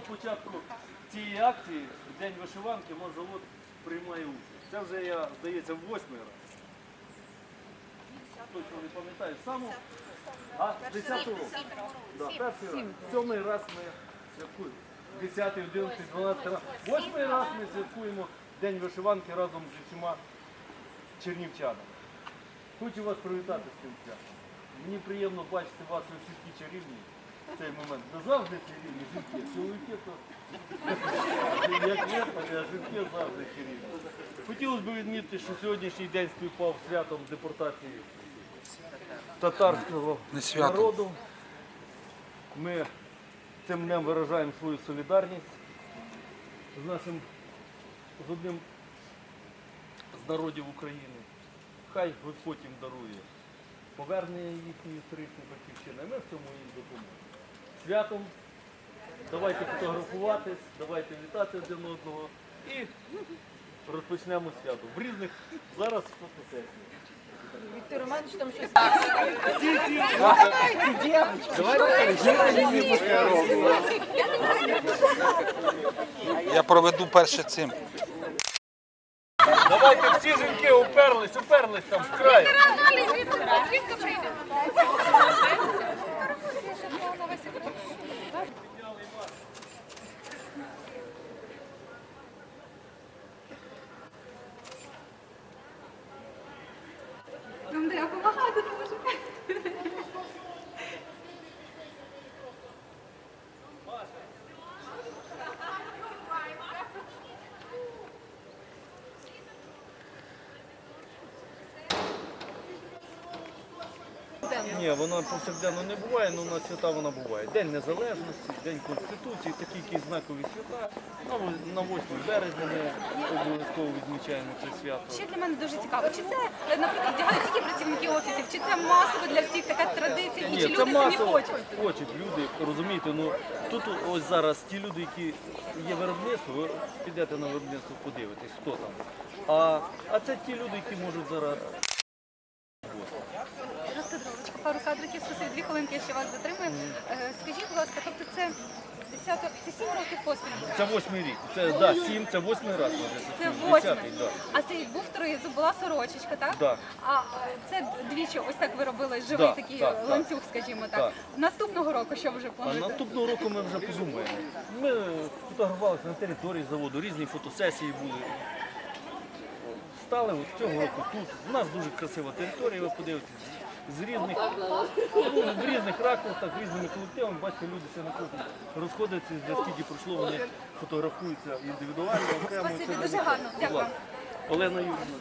самого початку цієї акції, в День вишиванки, Мозавод приймає участь. Це вже я, здається, восьмий раз. Точно не пам'ятаю. Саму, а, 10 року. Да, перший раз. Сьомий раз ми святкуємо. 10, 11, 12 раз. Восьмий раз ми святкуємо День вишиванки разом з усіма чернівчанами. Хочу вас привітати з цим святом. Мені приємно бачити вас ви всі такі чарівні цей момент. Завжди чарівні жінки. Чоловіки то як є, а жінки завжди чарівні. Хотілося б відмітити, що сьогоднішній день співпав з святом депортації татарського народу. Ми цим днем виражаємо свою солідарність з нашим з одним з народів України. Хай Господь їм дарує повернення їхньої історичної батьківщини, а ми в цьому їм допоможемо. Святом, давайте фотографуватись, давайте вітати один одного і розпочнемо свято. В різних зараз фотосесії. Віктор Романович там щось. Я проведу перше цим. Давайте всі жінки уперлись, уперлись там в край. Нам Ні, вона повсякденно не буває, але на свята вона буває. День Незалежності, День Конституції, такі якісь знакові свята. На На 8 березня ми обов'язково відмічаємо це свято. Ще для мене дуже цікаво, чи це, наприклад, вдягають тільки працівники офісів, чи це масово для всіх така традиція, і чи Ні, це люди самі масово хочуть? хочуть люди, розумієте, ну тут ось зараз ті люди, які є виробництво, ви підете на виробництво, подивитесь, хто там. А, а це ті люди, які можуть зараз. Розкадровочка, пару дві хвилинки, я ще вас затримую. Е, Скажіть, будь ласка, тобто це 10, це 7 років поспіль? Це восьмий рік. Це да, сім, це восьмий раз. Може, Це восьмий. десятий, да. А це був тризуб, була сорочечка, так? Да. А е, це двічі ось так ви робили живий Да, такий так, так. ланцюг, скажімо так. Так. Наступного року що вже А плануєте? наступного року ми вже подумаємо. Ми фотографувалися на території заводу, різні фотосесії були. Стали от цього року тут. У нас дуже красива територія, ви подивитесь. З різних, ну, в різних ракурсах, різними колективами, бачите, люди ще на кухні розходяться, де скільки пройшло, вони фотографуються індивідуально, окремо. Спасибі, дуже гарно. Дякую. Олена Юрівна.